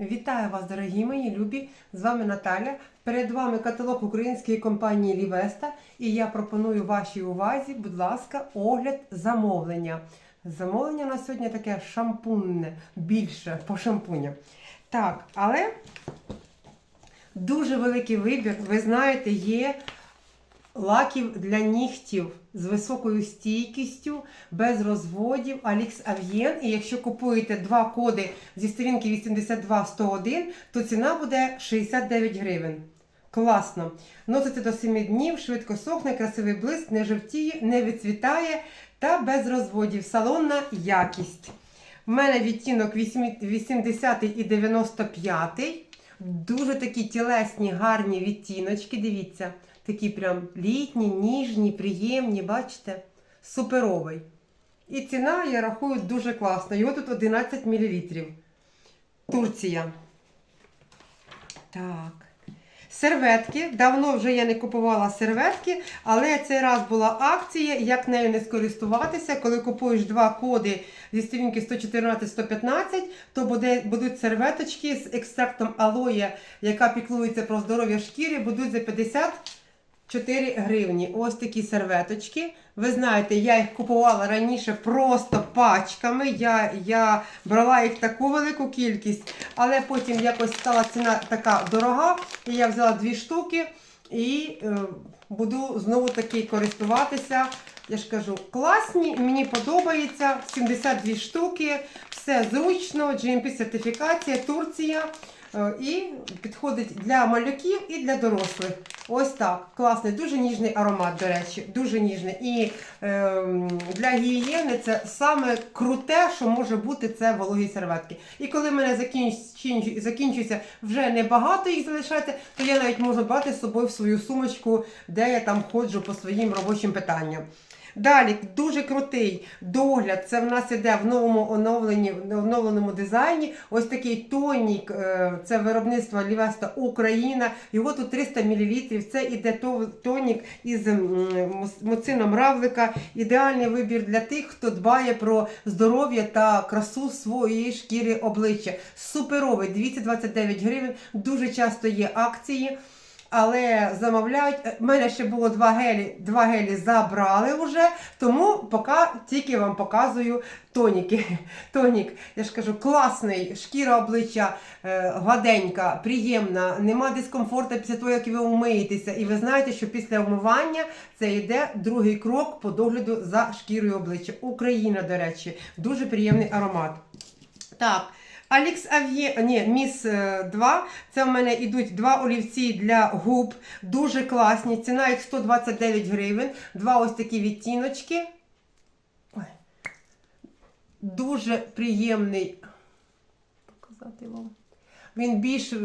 Вітаю вас, дорогі мої любі! З вами Наталя. Перед вами каталог української компанії Лівеста. І я пропоную вашій увазі, будь ласка, огляд замовлення. Замовлення на сьогодні таке шампунне, більше по шампуню. Так, але дуже великий вибір. Ви знаєте, є лаків для нігтів з високою стійкістю, без розводів, Алікс Ав'єн. І якщо купуєте два коди зі сторінки 82-101, то ціна буде 69 гривень. Класно. Носите до 7 днів, швидко сохне, красивий блиск, не жовтіє, не відцвітає та без розводів. Салонна якість. У мене відтінок 80 і 95. Дуже такі тілесні, гарні відтіночки. Дивіться. Такі прям літні, ніжні, приємні, бачите? Суперовий. І ціна, я рахую, дуже класна. Його тут 11 мл. Турція. Так. Серветки. Давно вже я не купувала серветки, але цей раз була акція, як нею не скористуватися. Коли купуєш два коди зі сторінки 114-115, то буде, будуть серветочки з екстрактом алоє, яка піклується про здоров'я шкіри, будуть за 50 4 гривні. Ось такі серветочки. Ви знаєте, я їх купувала раніше просто пачками. Я я брала їх таку велику кількість, але потім якось стала ціна така дорога. І я взяла дві штуки і е, буду знову таки користуватися. Я ж кажу, класні, мені подобається. 72 штуки, все зручно, GMP-сертифікація, Турція. Е, І підходить для малюків і для дорослих. Ось так. Класний, дуже ніжний аромат, до речі, дуже ніжний. І е, для гігієни це саме круте, що може бути, це вологі серветки. І коли в мене закінчується, закінчується вже небагато їх залишається, то я навіть можу брати з собою в свою сумочку, де я там ходжу по своїм робочим питанням. Далі дуже крутий догляд. Це в нас іде в новому оновленні, в оновленому дизайні. Ось такий тонік, е, це виробництво Лівеста Україна. Його тут 300 мл. Це іде тонік із муцином равлика. Ідеальний вибір для тих, хто дбає про здоров'я та красу своєї шкіри обличчя. Суперовий 229 гривень. Дуже часто є акції але замовляють. У мене ще було два гелі, два гелі забрали вже, тому поки тільки вам показую тоніки. Тонік, я ж кажу, класний, шкіра обличчя е, гладенька, приємна, нема дискомфорту після того, як ви умиєтеся. І ви знаєте, що після вмивання це йде другий крок по догляду за шкірою обличчя. Україна, до речі, дуже приємний аромат. Так. Алікс Ав'є, ні, Міс 2. Це в мене йдуть два олівці для губ. Дуже класні. Ціна їх 129 гривень. Два ось такі відтіночки. Дуже приємний. Показати вам. Він більш е,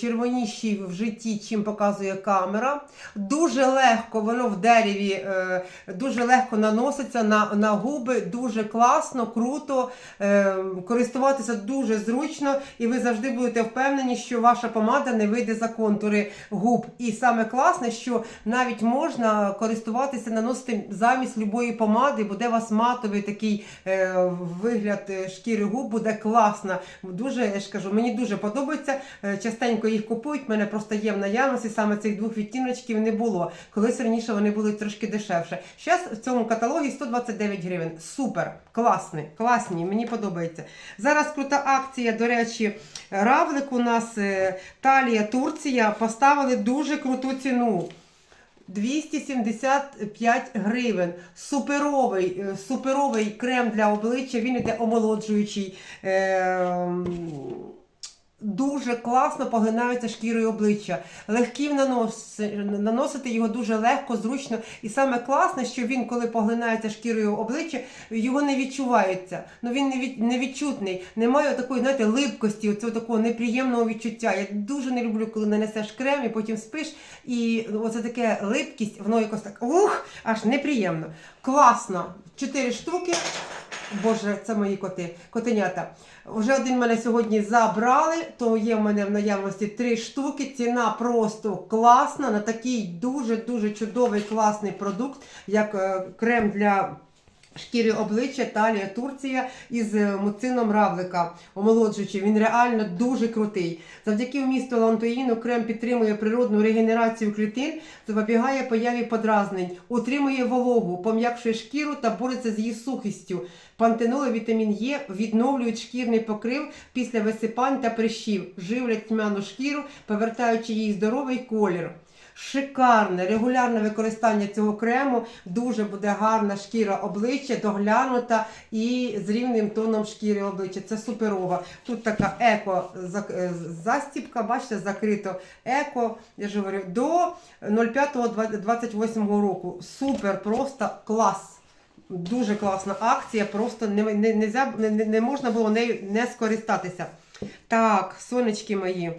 червоніший в житті, чим показує камера. Дуже легко, воно в дереві, е, дуже легко наноситься на на губи, дуже класно, круто, е, користуватися дуже зручно, і ви завжди будете впевнені, що ваша помада не вийде за контури губ. І саме класне, що навіть можна користуватися, наносити замість любої помади, буде у вас матовий такий вигляд шкіри губ, буде класно. Дуже, я ж кажу, мені дуже подобається подобаються. Е, частенько їх купують. Мене просто є в наявності саме цих двох відтіночків не було. Колись раніше вони були трошки дешевше. Зараз в цьому каталогі 129 гривень. Супер, класний, класні, мені подобається. Зараз крута акція, до речі, равлик у нас е, Талія Турція поставили дуже круту ціну. 275 гривень. Суперовий е, суперовий крем для обличчя, він іде омолоджуючий. Е Дуже класно поглинається шкірою обличчя. Легкий в наносити, його дуже легко, зручно. І саме класне, що він, коли поглинається шкірою обличчя, його не відчувається. Ну Він не від, невідчутний. Немає такої, знаєте, липкості, оцього такого неприємного відчуття. Я дуже не люблю, коли нанесеш крем і потім спиш. І оце таке липкість, воно якось так ух, аж неприємно. Класно. Чотири штуки. Боже, це мої коти, котенята. Вже один мене сьогодні забрали, то є в мене в наявності три штуки. Ціна просто класна. На такий дуже-дуже чудовий класний продукт, як е, крем для Шкіри обличчя, талія, Турція із е, муцином равлика, омолоджуючи. Він реально дуже крутий. Завдяки вмісту лантоїну крем підтримує природну регенерацію клітин, запобігає появі подразнень, утримує вологу, пом'якшує шкіру та бореться з її сухістю. Пантенол і вітамін Е відновлюють шкірний покрив після висипань та прищів, живлять тьмяну шкіру, повертаючи їй здоровий колір. Шикарне, регулярне використання цього крему дуже буде гарна шкіра обличчя, доглянута і з рівним тоном шкіри обличчя. Це суперова. Тут така еко зак- е, бачите, закрито еко, я ж говорю, до 05.28 року. Супер, просто клас. Дуже класна акція, просто не, не, не- не можна було нею не скористатися. Так, сонечки мої.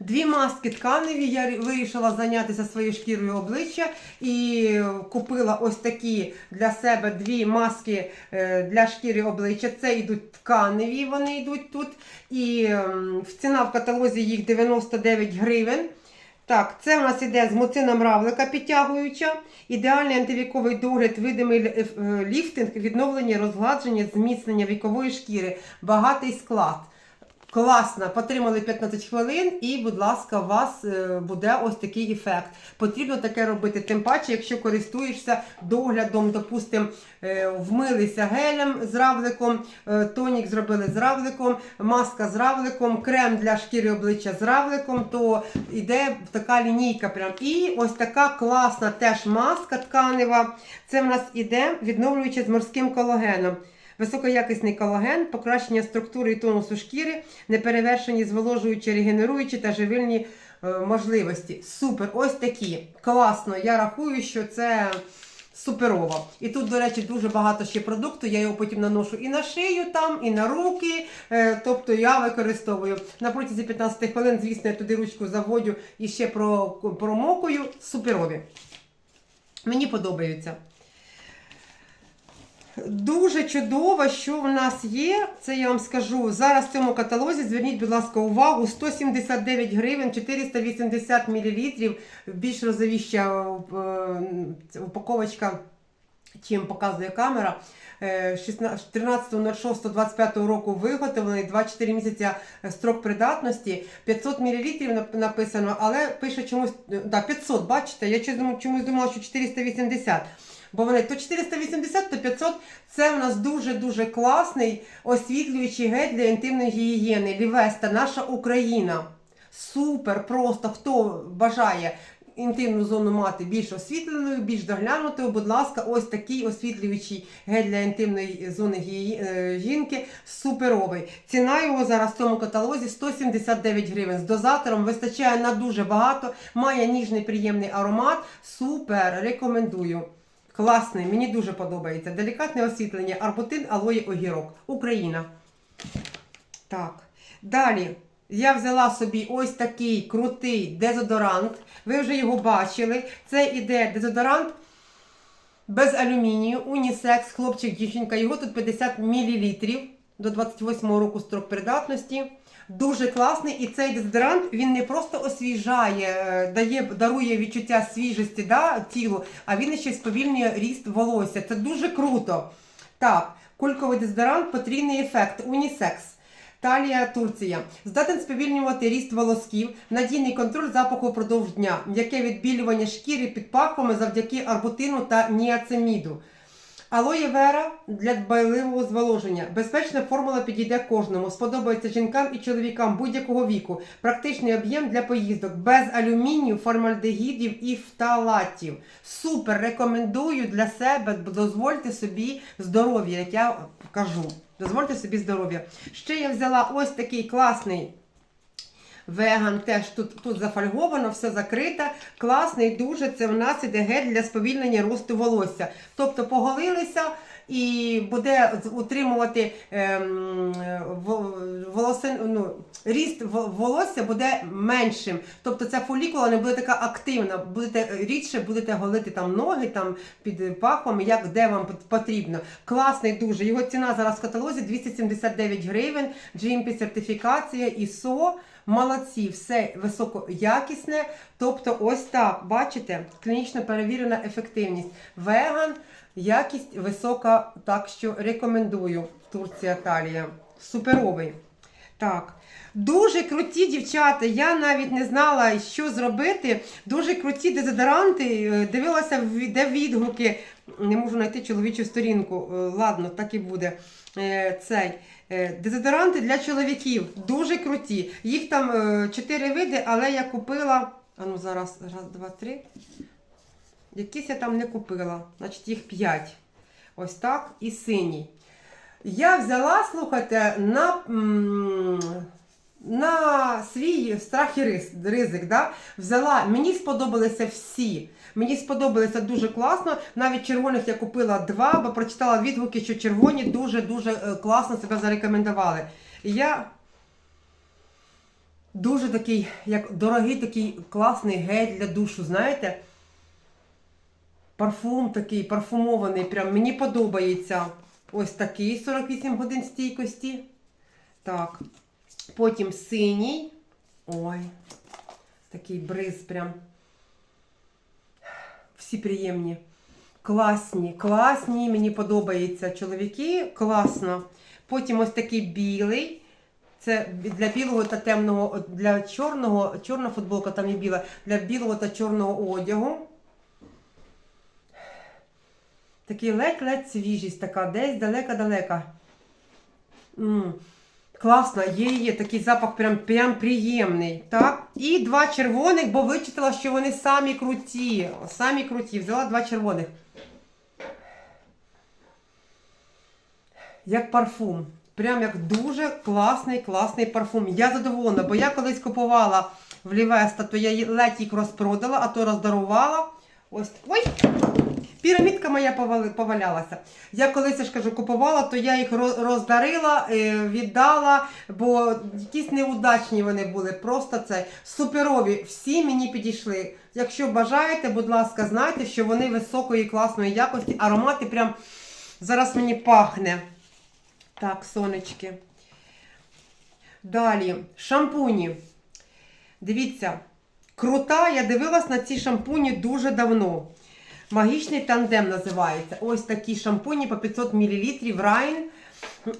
Дві маски тканеві я вирішила зайнятися своєю шкірою обличчя і купила ось такі для себе дві маски е, для шкіри обличчя. Це йдуть тканеві, вони йдуть тут. І ем, ціна в каталозі їх 99 гривень. Так, це у нас іде з муцином равлика підтягуюча, ідеальний антивіковий догляд, видимий е, ліфтинг, відновлення, розгладження, зміцнення вікової шкіри, багатий склад. Класно, потримали 15 хвилин, і, будь ласка, у вас е, буде ось такий ефект. Потрібно таке робити, тим паче, якщо користуєшся доглядом, допустим, е, вмилися гелем з равликом, е, тонік зробили з равликом, маска з равликом, крем для шкіри обличчя з равликом, то йде така лінійка. Прям. І ось така класна теж маска тканева. Це в нас іде відновлюючи з морським колагеном. Високоякісний колаген, покращення структури і тонусу шкіри, неперевершені зволожуючі, регенеруючі та живильні е, можливості. Супер! Ось такі. Класно. Я рахую, що це суперово. І тут, до речі, дуже багато ще продукту. Я його потім наношу і на шию там, і на руки. Е, тобто я використовую. На протязі 15 хвилин, звісно, я туди ручку заводю і ще про, промокую. Суперові. Мені подобаються. Дуже чудово, що в нас є. Це я вам скажу. Зараз в цьому каталозі зверніть, будь ласка, увагу: 179 гривень, 480 мл. Більш розовіща е, упаковочка, чим показує камера. Е, 16 13.06.25 року виготовлений, 24 місяця е, строк придатності, 500 мл написано, але пише чомусь, е, да, 500, бачите, я чомусь думала, що 480. Бо вони то 480, то 500. Це в нас дуже-дуже класний освітлюючий гель для інтимної гігієни. Лівеста, наша Україна. Супер, просто хто бажає інтимну зону мати більш освітленою, більш доглянутою, будь ласка, ось такий освітлюючий гель для інтимної зони е, жінки. Суперовий. Ціна його зараз в цьому каталозі 179 гривень. З дозатором вистачає на дуже багато, має ніжний приємний аромат. Супер, рекомендую. Класний, мені дуже подобається. Делікатне освітлення, арбутин, алої, огірок. Україна. Так. Далі. Я взяла собі ось такий крутий дезодорант. Ви вже його бачили. Це іде дезодорант без алюмінію, унісекс, хлопчик, дівчинка. Його тут 50 мл до 28 року строк придатності. Дуже класний, і цей дезодорант він не просто освіжає, е, дає, дарує відчуття свіжості да, тілу, а він ще сповільнює ріст волосся. Це дуже круто. Так, кульковий дезодорант, потрійний ефект, унісекс. Талія Турція. Здатен сповільнювати ріст волосків, надійний контроль запаху впродовж дня, м'яке відбілювання шкіри під пахвами завдяки арбутину та ніацеміду. Алоє вера для дбайливого зволоження. Безпечна формула підійде кожному. Сподобається жінкам і чоловікам будь-якого віку. Практичний об'єм для поїздок без алюмінію, формальдегідів і фталатів. Супер! Рекомендую для себе. Дозвольте собі здоров'я, як я кажу. Дозвольте собі здоров'я. Ще я взяла ось такий класний. Веган теж тут, тут зафольговано, все закрите. Класний дуже. Це в нас іде гель для сповільнення росту волосся. Тобто поголилися і буде утримувати ем, во- волосин, ну, ріст волосся буде меншим. Тобто ця фолікула не буде така активна. Будете рідше будете голити там ноги там під пахвами, як де вам потрібно. Класний дуже. Його ціна зараз в каталозі 279 гривень. GMP сертифікація ISO. Молодці, все високоякісне. Тобто, ось так, бачите, клінічно перевірена ефективність. Веган, Якість висока, так що рекомендую. Турція Талія. Суперовий. Так. Дуже круті дівчата. Я навіть не знала, що зробити. Дуже круті дезодоранти. Е, Дивилася, де відгуки. Не можу знайти чоловічу сторінку. Е, Ладно, так і буде. Е, Цей. Е, Дезодоранти для чоловіків. Дуже круті. Їх там е, чотири види, але я купила. А ну зараз, раз, два, три. Якісь я там не купила. Значить, їх п'ять. Ось так. І синій. Я взяла, слухайте, на, на свій страх і ризик. Да? Взяла, мені сподобалися всі. Мені сподобалося дуже класно. Навіть червоних я купила два, бо прочитала відгуки, що червоні дуже-дуже е, класно себе зарекомендували. Я дуже такий, як дорогий такий класний гель для душу, знаєте? Парфум такий, парфумований, прям мені подобається. Ось такий 48 годин стійкості. Так. Потім синій. Ой, такий бриз прям. Всі приємні. Класні, класні, мені подобаються чоловіки, класно. Потім ось такий білий. Це для білого та темного, для чорного, чорна футболка там є біла, для білого та чорного одягу. Такий ледь-ледь свіжість, така, десь далека-далека. Класно, є, є, такий запах прям, прям приємний. Так? І два червоних, бо вичитала, що вони самі круті. Самі круті. Взяла два червоних. Як парфум. Прям як дуже класний, класний парфум. Я задоволена, бо я колись купувала в Лівеста, то я ледь їх розпродала, а то роздарувала. Ось. Ой! Пірамідка моя повалялася. Я колись я ж кажу, купувала, то я їх роздарила, е, віддала, бо якісь неудачні вони були. Просто це суперові. Всі мені підійшли. Якщо бажаєте, будь ласка, знайте, що вони високої класної якості. Аромати прям зараз мені пахне. Так, сонечки. Далі, шампуні. Дивіться, крута, я дивилась на ці шампуні дуже давно. Магічний тандем називається. Ось такі шампуні по 500 мл Райн.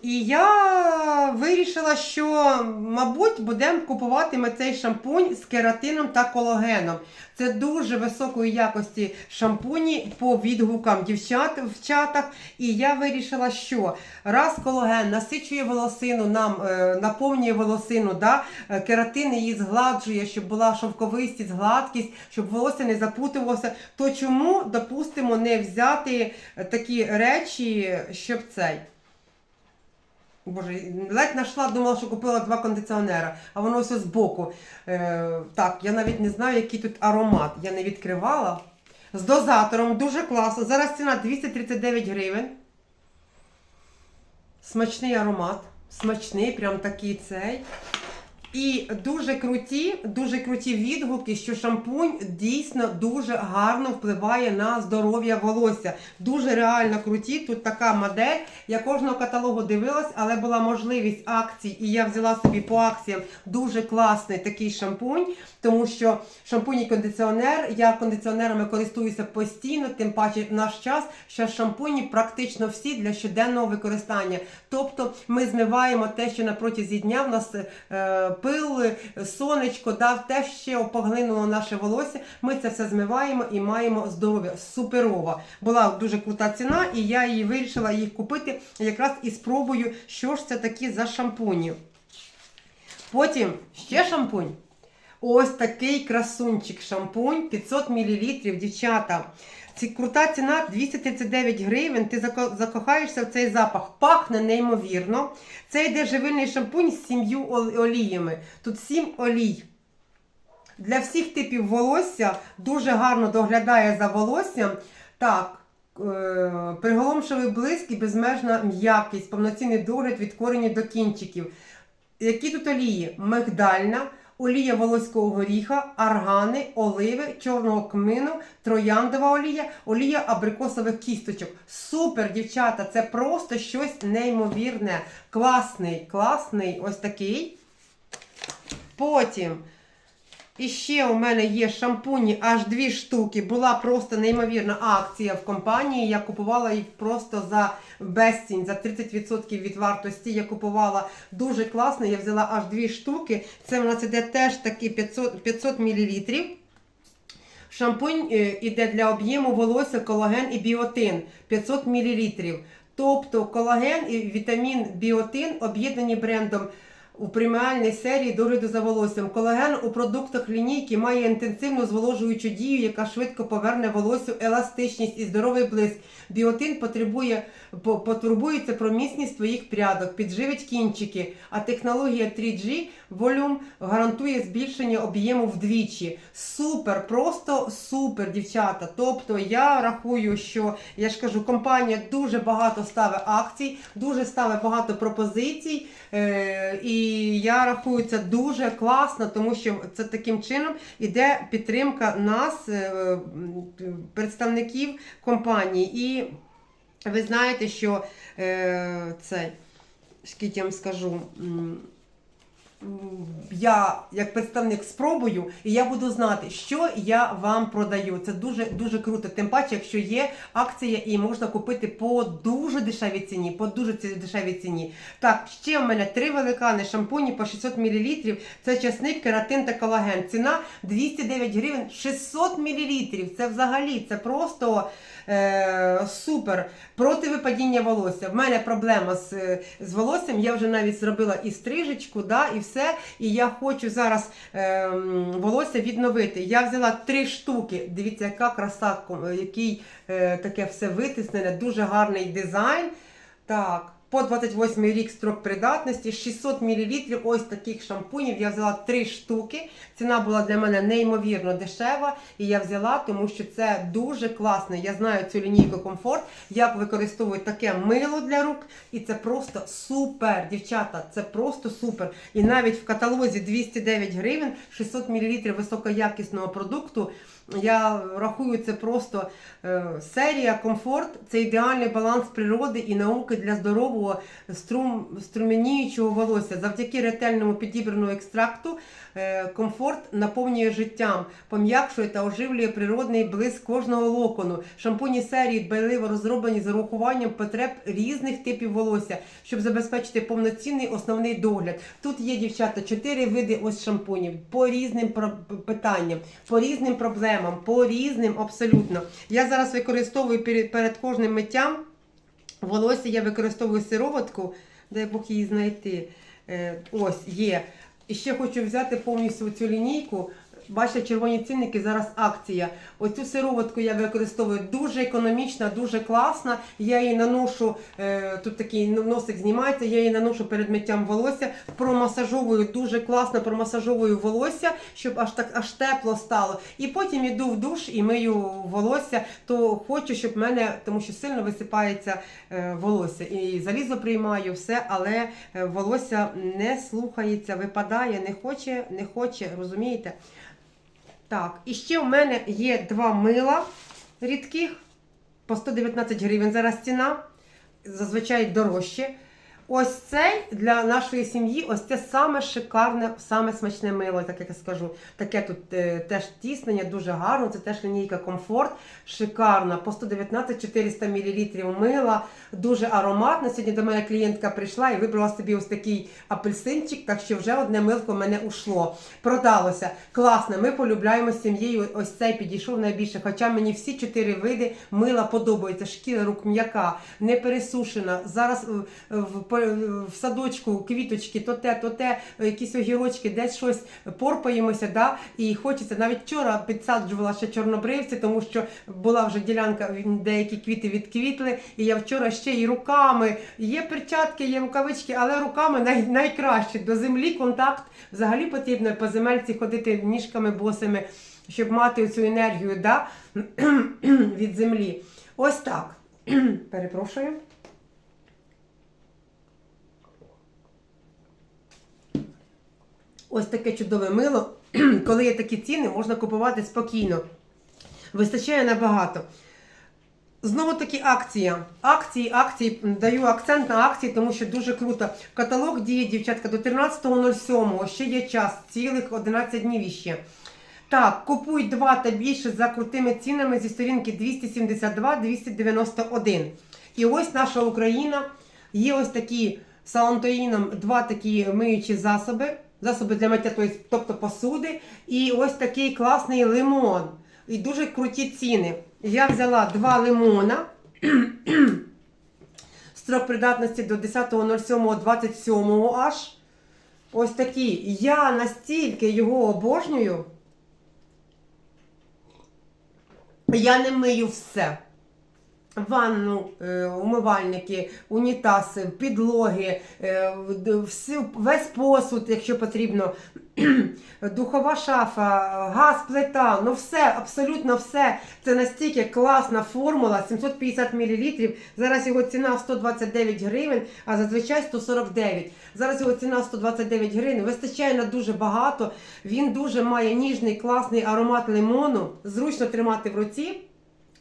І я вирішила, що, мабуть, будемо купувати ми цей шампунь з кератином та колагеном. Це дуже високої якості шампуні по відгукам дівчат в чатах. І я вирішила, що раз колаген насичує волосину, нам е, наповнює волосину, да, е, кератин її згладжує, щоб була шовковистість, гладкість, щоб волосся не запутувалося, то чому, допустимо, не взяти такі речі, щоб цей. Боже, ледь знайшла, думала, що купила два кондиціонера, а воно все збоку. Е, так, я навіть не знаю, який тут аромат. Я не відкривала. З дозатором дуже класно. Зараз ціна 239 гривень. Смачний аромат. Смачний, прям такий цей. І дуже круті, дуже круті відгуки, що шампунь дійсно дуже гарно впливає на здоров'я волосся. Дуже реально круті. Тут така модель. Я кожного каталогу дивилась, але була можливість акцій, і я взяла собі по акціям дуже класний такий шампунь, тому що шампунь і кондиціонер. Я кондиціонерами користуюся постійно, тим паче в наш час, що шампуні практично всі для щоденного використання. Тобто ми змиваємо те, що на протязі дня в нас е, пил, сонечко, да, те, що поглинуло наше волосся. Ми це все змиваємо і маємо здоров'я. Суперова. Була дуже крута ціна, і я її вирішила їх купити якраз і спробую, що ж це такі за шампуні. Потім ще шампунь. Ось такий красунчик шампунь 500 мл, дівчата. Ці крута ціна 239 гривень. Ти закохаєшся в цей запах. Пахне неймовірно. Це йде живильний шампунь з сім'ю оліями. Тут сім олій. Для всіх типів волосся дуже гарно доглядає за волоссям. Так, е, приголомшивий блиск і безмежна м'якість, повноцінний догляд від коренів до кінчиків. Які тут олії? Мигдальна, олія волоського горіха, аргани, оливи, чорного кмину, трояндова олія, олія абрикосових кісточок. Супер, дівчата! Це просто щось неймовірне. Класний, класний, ось такий. Потім І ще у мене є шампуні аж дві штуки. Була просто неймовірна акція в компанії. Я купувала їх просто за безцінь, за 30% від вартості. Я купувала дуже класно. Я взяла аж дві штуки. Це в нас іде теж такі 500, 500 мл. Шампунь е, іде для об'єму волосся, колаген і біотин 500 мл. Тобто колаген і вітамін біотин об'єднані брендом у преміальній серії догляду за волоссям. Колаген у продуктах лінійки має інтенсивну зволожуючу дію, яка швидко поверне волосю еластичність і здоровий блиск. Біотин потребує, потурбується про міцність твоїх прядок, підживить кінчики, а технологія 3G Volume гарантує збільшення об'єму вдвічі. Супер, просто супер, дівчата. Тобто я рахую, що я ж кажу, компанія дуже багато ставить акцій, дуже ставить багато пропозицій. Е, і я рахую це дуже класно, тому що це таким чином іде підтримка нас, е, представників компанії. І ви знаєте, що е, це, скільки я вам скажу. Я як представник спробую, і я буду знати, що я вам продаю. Це дуже дуже круто. Тим паче, якщо є акція і можна купити по дуже дешевій ціні, по дуже дешевій ціні. Так, ще в мене три великани шампуні по 600 мл. Це часник, кератин та колаген. Ціна 209 гривень 600 мл. Це взагалі це просто е, супер. Проти випадіння волосся. В мене проблема з, з волоссям. Я вже навіть зробила і стрижечку, да, і все. І я хочу зараз е, волосся відновити. Я взяла три штуки. Дивіться, яка краса, який е, таке все витиснене, дуже гарний дизайн. Так. По 28 рік строк придатності, 600 мл ось таких шампунів. Я взяла три штуки. Ціна була для мене неймовірно дешева. І я взяла, тому що це дуже класно. Я знаю цю лінійку комфорт, як використовують таке мило для рук. І це просто супер, дівчата. Це просто супер. І навіть в каталозі 209 гривень, 600 мл високоякісного продукту. Я рахую це просто е, серія комфорт. Це ідеальний баланс природи і науки для здорового струм, струменіючого волосся. Завдяки ретельному підібраному екстракту е, комфорт наповнює життям, пом'якшує та оживлює природний блиск кожного локону. Шампуні серії дбайливо розроблені з урахуванням потреб різних типів волосся, щоб забезпечити повноцінний основний догляд. Тут є дівчата чотири види ось шампунів по різним питанням, по різним проблемам, по різним абсолютно. Я зараз використовую перед, перед кожним миттям волосся, я використовую сироватку, дай Бог її знайти. Е, ось є. І ще хочу взяти повністю цю лінійку. Бачите, червоні цінники, зараз акція. Оцю сироватку я використовую дуже економічна, дуже класна. Я її наношу, е, тут такий носик знімається, я її наношу перед миттям волосся, промасажовую дуже класно, промасажовую волосся, щоб аж так аж тепло стало. І потім іду в душ і мию волосся, то хочу, щоб в мене, тому що сильно висипається е, волосся. І залізо приймаю все, але е, волосся не слухається, випадає, не хоче, не хоче, розумієте? Так, і ще в мене є два мила рідких по 119 гривень зараз ціна, зазвичай дорожче. Ось цей для нашої сім'ї, ось це саме шикарне, саме смачне мило, так як я скажу. Таке тут е, теж тіснення, дуже гарно. Це теж лінійка комфорт, шикарна. По 119 400 мл мила, дуже ароматна. Сьогодні до мене клієнтка прийшла і вибрала собі ось такий апельсинчик, так що вже одне милко в мене ушло. Продалося. Класно, ми полюбляємо сім'єю. Ось цей підійшов найбільше. Хоча мені всі чотири види мила подобаються. Шкіра рук м'яка, не пересушена. Зараз е, в, в садочку квіточки, то те, то те, якісь огірочки, десь щось порпаємося. Да? І хочеться. Навіть вчора підсаджувала ще чорнобривці, тому що була вже ділянка, деякі квіти відквітли. І я вчора ще і руками. Є перчатки, є рукавички, але руками най, найкраще. До землі контакт взагалі потрібно по земельці ходити ніжками босими, щоб мати цю енергію да? від землі. Ось так. Перепрошую. Ось таке чудове мило. Коли є такі ціни, можна купувати спокійно. Вистачає набагато. Знову таки акція. Акції, акції, даю акцент на акції, тому що дуже круто. Каталог діє, дівчатка, до 13.07. Ще є час, цілих 11 днів іще. Так, купуй два та більше за крутими цінами зі сторінки 272-291. І ось наша Україна. Є ось такі салантоїном два такі миючі засоби, засоби для миття, тобто- посуди. І ось такий класний лимон. І дуже круті ціни. Я взяла два лимона. Строк придатності до 10.07.27 аж. Ось такі. Я настільки його обожнюю. Я не мию все. Ванну, е, умивальники, унітази, підлоги, е, всю- весь посуд, якщо потрібно, духова шафа, газ, плита, ну все, абсолютно все. Це настільки класна формула, 750 мл. Зараз його ціна 129 гривень, а зазвичай 149. Зараз його ціна 129 гривень. Вистачає на дуже багато. Він дуже має ніжний, класний аромат лимону, зручно тримати в руці.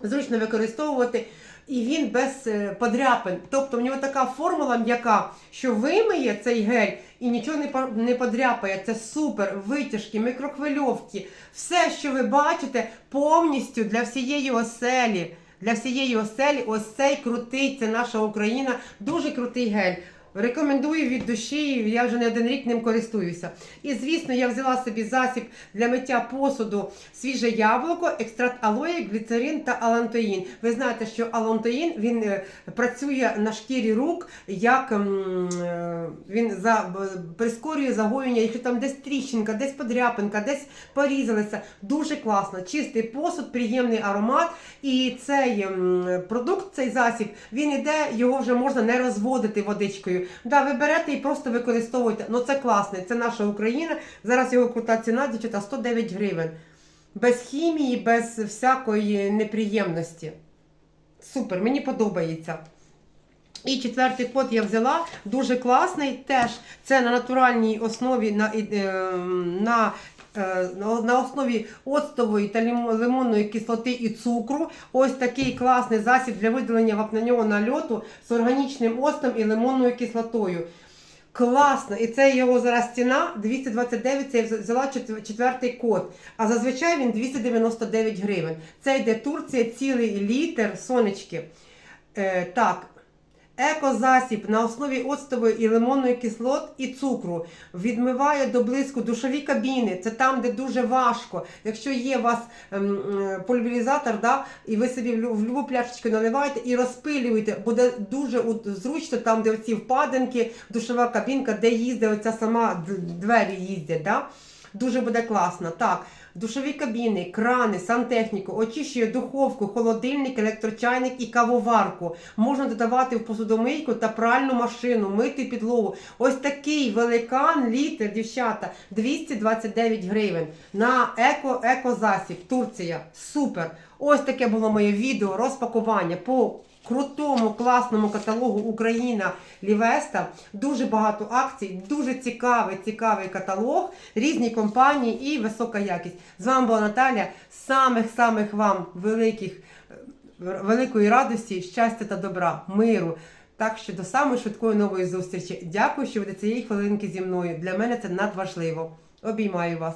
Зручно використовувати, і він без е, подряпин. Тобто в нього така формула м'яка, що вимиє цей гель і нічого не не подряпає. Це супер, витяжки, мікрохвильовки. Все, що ви бачите, повністю для всієї оселі. Для всієї оселі, ось цей крутий, це наша Україна, дуже крутий гель. Рекомендую від душі, я вже не один рік ним користуюся. І звісно, я взяла собі засіб для миття посуду свіже яблуко, екстракт алої, гліцерин та алантоїн. Ви знаєте, що алантоїн він е, працює на шкірі рук, як е, він за, прискорює загоєння, якщо там десь тріщинка, десь подряпинка, десь порізалися. Дуже класно. Чистий посуд, приємний аромат. І цей продукт, цей засіб, він іде, його вже можна не розводити водичкою. Да, ви берете і просто використовуєте. Ну це класне, це наша Україна. Зараз його крута ціна, дівчата, 109 гривень. Без хімії, без всякої неприємності. Супер, мені подобається. І четвертий код я взяла, дуже класний. Теж це на натуральній основі на, е, на, е, на- на основі оцтової та лимонної кислоти і цукру. Ось такий класний засіб для видалення вапнянього нальоту з органічним оцтом і лимонною кислотою. Класно, і це його зараз ціна 229, це я взяла четвертий код. А зазвичай він 299 гривень. Це йде Турція, цілий літр сонечки. Е, так, екозасіб на основі оцтової і лимонної кислот і цукру відмиває до блиску душові кабіни. Це там, де дуже важко. Якщо є у вас ем, е, пульверізатор, да, і ви собі в лю- в любу пляшечку наливаєте і розпилюєте, буде дуже зручно там, де оці впадинки, душова кабінка, де їздить оця сама двері їздять. Да? Дуже буде класно. Так, душові кабіни, крани, сантехніку, очищує духовку, холодильник, електрочайник і кавоварку. Можна додавати в посудомийку та пральну машину, мити підлогу. Ось такий великан, літр, дівчата, 229 гривень на еко, екозасіб, Турція. Супер! Ось таке було моє відео розпакування по крутому, класному каталогу Україна Лівеста. Дуже багато акцій, дуже цікавий, цікавий каталог, різні компанії і висока якість. З вами була Наталя. Самих-самих вам великих, великої радості, щастя та добра, миру. Так що до самої швидкої нової зустрічі. Дякую, що ви до цієї хвилинки зі мною. Для мене це надважливо. Обіймаю вас.